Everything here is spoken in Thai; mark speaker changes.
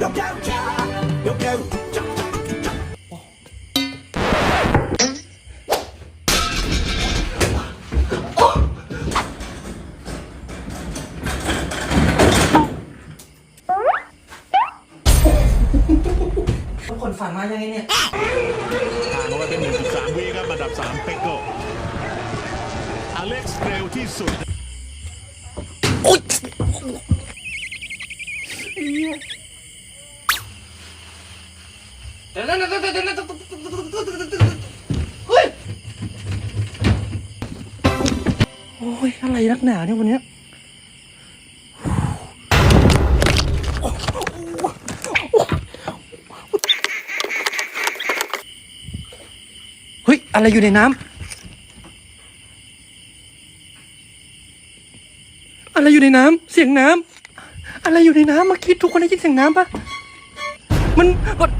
Speaker 1: ทุกคนฝันมายังไงเนี่ย
Speaker 2: ห่างออกไปเป็น1.3วิครับอันดับ3เป็กโกอเล็กซ์เร็วที่สุด
Speaker 1: เฮ้ย โอ้ยอะไรนักหนาเนี่ยวันเนี้ยเฮ้ย อะไรอยู่ในน้ำอะไรอยู่ในน้ำเสียงน้ำอะไรอยู่ในน้ำเมื่อกี้ทุกคนได้ยินเสียงน้ำปะมันมัน